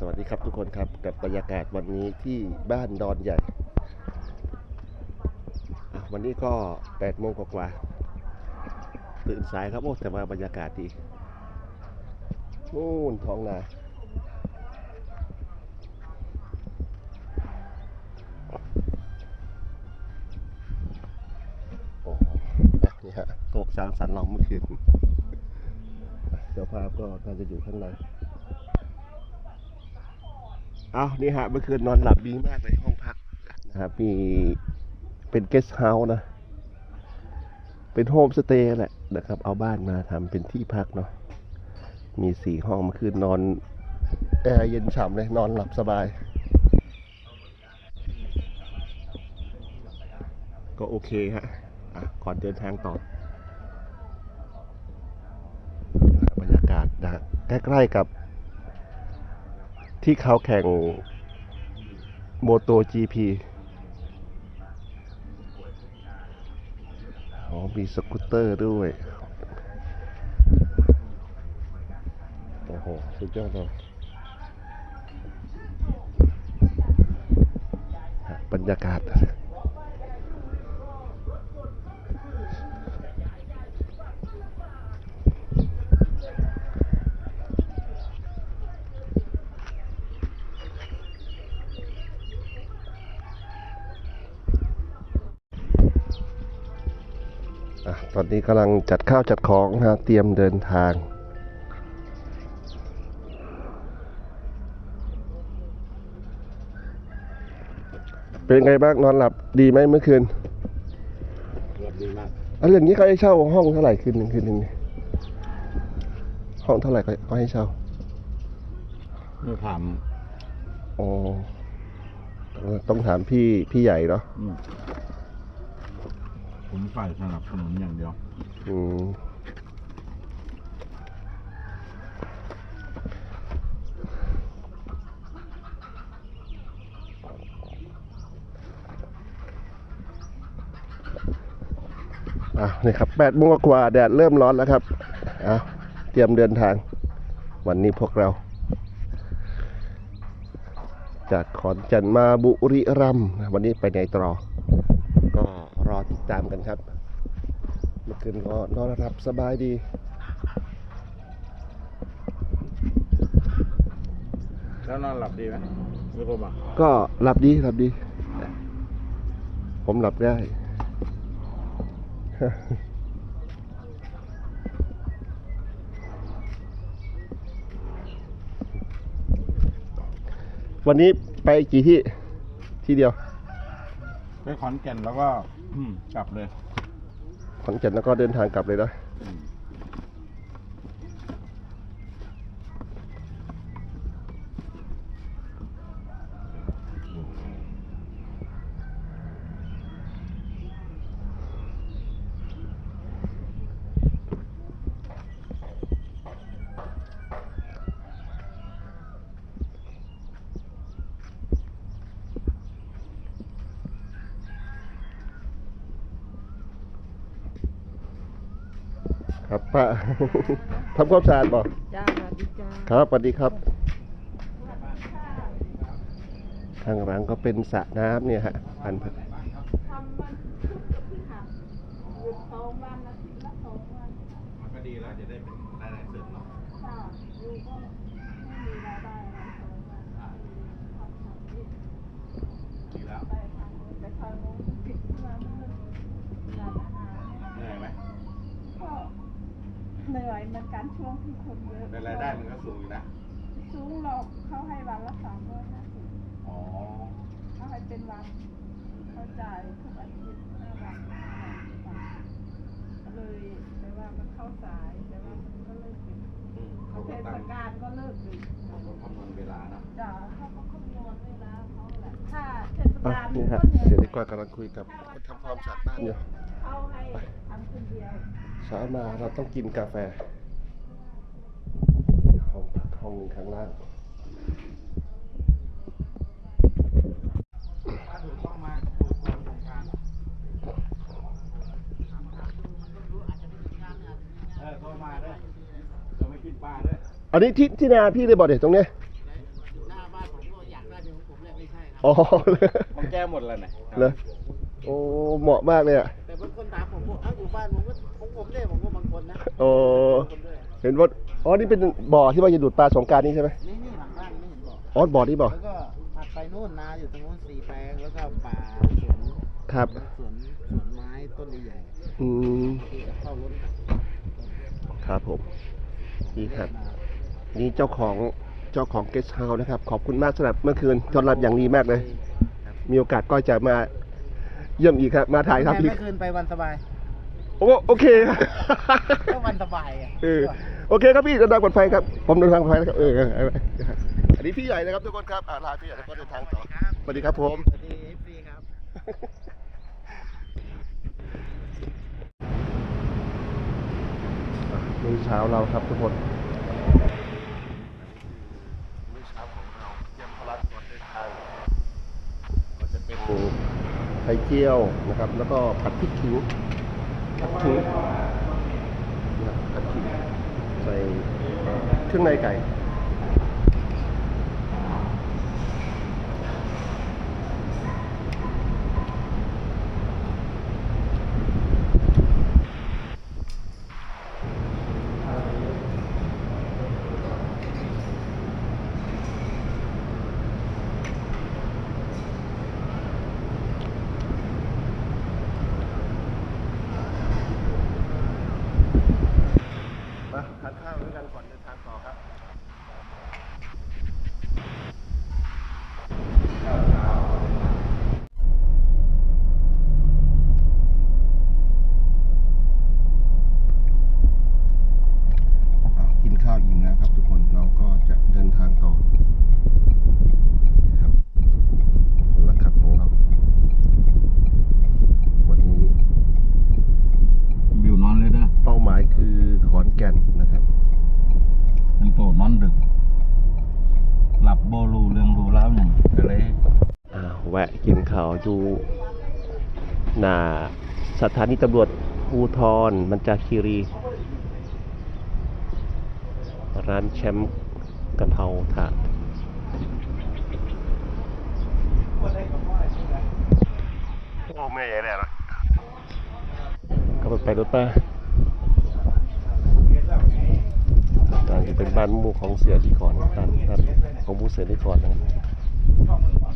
สวัสดีครับทุกคนครับกับบรรยากาศวันนี้ที่บ้านดอนใหญ่ วันนี้ก็8โมงกว่าๆตื่นสายครับโอ้แต่ว่าบรรยากาศดีนู่นท้องนาโอ้นี่ฮะโต๊ะช้างสันเราเมื่อคืนเจ้าภาพก็น่าจะอยู่ข้างใน เอานี่ฮะเมื่อคืนนอนหลับดีมากเลยห้องพักนะครับมีเป็นเกสต์เฮาส์นะ เป็นโฮมสเตย์แหละนะครับ เอาบ้านมาทำเป็นที่พักเนาะมีสี่ห้องเมื่อคืนนอนแอร์เย็นฉ่ำเลย นอนหลับสบาย ก็โอเคฮะอะก่อนเดินทางต่อ บรรยากาศใกล้ๆกับ ที่เขาแข่งโมโต GP อ๋อมีสกูตเตอร์ด้วย โอ้โห สุดยอดเลยบรรยากาศ ตอนนี้กำลังจัดข้าวจัดของนะเตรียมเดินทางเป็นไงบ้างนอนหลับดีไหมเมื่อคืนรับดีมากอันเรื่องนี้เขาให้เช่าห้องเท่าไหร่คืนหนึ่งคืนหนึ่งเนี่ยห้องเท่าไหร่เขาให้เช่าไม่ถามอ๋อเออต้องถามพี่พี่ใหญ่เนาะอืม ผมฝ่ายสนับสนุนอย่างเดียว อืมอะนี่ครับแปดโมงกว่าแดดเริ่มร้อนแล้วครับอะเตรียมเดินทาง วันนี้พวกเรา จากขอนแก่นมาบุรีรัมย์วันนี้ไปไหนต่อก็รอ ติดตามกันครับเมื่อคืนก็นอนหลับสบายดีแล้วนอนหลับดีไหมไม่รู้ป่ะก็หลับดีหลับดี ผมหลับได้ วันนี้ไปกี่ที่ที่เดียว ไปขอนแก่นแล้วก็อืม กลับเลยขอนแก่นแล้วก็เดินทางกลับเลยนะ ครับป้า ทำความสะอาดบ่จ้าสวัสดีจ้าครับสวัสดีครับข้างหลังก็เป็นสระน้ำเนี่ยฮะพันธุ์ทำวันค่ะหยุดสองวันอาทิตย์ละสองวันมันก็ดีแล้วจะได้เป็นรายได้เสริมเนาะค่ะอยู่ก็ไม่มีรายได้อะไรสองวันทำทำนี่ ดีแล้ว ไปทางนู้นไปทางนู้นปิดร้านนึงร้านอาหาร เหนื่อยไหม ก็เหนื่อยเหมือนกันช่วง ที่คนเยอะแต่รายได้มันก็สูงอยู่นะ สูงหรอกเขาให้วันละสามร้อยห้าสิบอ๋อ เขาให้เป็นวันเขาจ่ายทุกอาทิตย์ห้าวันห้าวันก็เลยแต่ว่ามันเข้าสายแต่ว่ามันก็เลิกดึกอืมเขาเทก็ศตั้งกาลก็เลิกดึกเขาก็คำนวณเวลานะจ้ะเขาก็คำนวณเวลาเขาแหละถ้าเทศอะกาลนี่ฮะก็เหนื่อยเดี๋ยวดีกว่ากำลังคุยกับคนทำความสะอาดบ้านอยู่เขาให้ทำคนเดียว เช้ามาเราต้องกินกาแฟ ห้องพักห้องหนึ่งข้างล่างถ้าถูกต้องมาถูกต้องโครงการเออโทรมาด้วยเราไม่กินปลาด้วยอันนี้ที่ที่นาพี่เลยบอกเด็ดตรงเนี้ยได้อ๋อของแก้หมดแล้วเนี่ยเลยโอ้เหมาะมากเลยอะแต่บางคนถามผมว่าเอ้าอยู่บ้านผมก็ของผมเนี่ยผมก็บางคนนะโอ้คนด้วยเห็นว่า อ๋อ นี่เป็นบ่อที่ว่าจะดูดปลาสงกรารนี่ใช่ไหมนี่นี่หลังบ้านไม่เห็นบอกอ๋อ บ่อนี่บ่อ แล้วก็ถัดไปนู่นนาอยู่ตรงนู้นสี่แปลงแล้วก็ป่าสวนครับ สวนสวนไม้ต้นใหญ่อืม ๆที่จะเข้ารถครับผมนี่ครับ นี่เจ้าของ เจ้าของเกสต์เฮาส์นะครับ ขอบคุณมากสำหรับเมื่อคืนต้อนรับอย่างดีมากเลย มีโอกาสก็จะมาเยี่ยมอีกครับ มาถ่ายแต่ทำอีกเมื่อคืนไปวันสบายโอ้โอเค ก็วันสบายอะเออ โอเคครับพี่เดินทางปลอดภัยครับ ผมเดินทางปลอดภัยนะครับเออเออเอออันนี้พี่ใหญ่นะครับทุกคนครับอ่าลาพี่ใหญ่แล้วก็เดินทางต่อสวัสดีครับผมสวัสดีเอฟซีครับมื้อเช้าเราครับทุกคนมื้อเช้าของเราเตรียมพลังก่อนเดินทางก็จะเป็นไข่เจียวนะครับ แล้วก็ผัดพริกขิงผัดขิงนะครับผัดขิง ใส่เครื่องในไก่ มาทานข้าวด้วยกันก่อนเดินทางต่อครับ อะกินข้าวอิ่มแล้วครับทุกคนเราก็จะเดินทางต่อนี่ครับเอาละครับของเรา วันนี้ บิวนอนเลยเด้อ เป้าหมายคือขอนแก่นนะครับ มันโตนอนดึก หลับโบรูเรื่องรูแล้วอย่างก็เลย อ่าแวะ กินข้าวดูหน้าสถานีตำรวจภูทรมันจาคีรี ร้านแชมป์กะเพราถาดโอ้แม่ใหญ่แน่นะก็ไปไปรถป้าร้านจะเป็นบ้านมู่ของเสือดีก่อนร้านของหมู่เสือดีก่อนนะครับ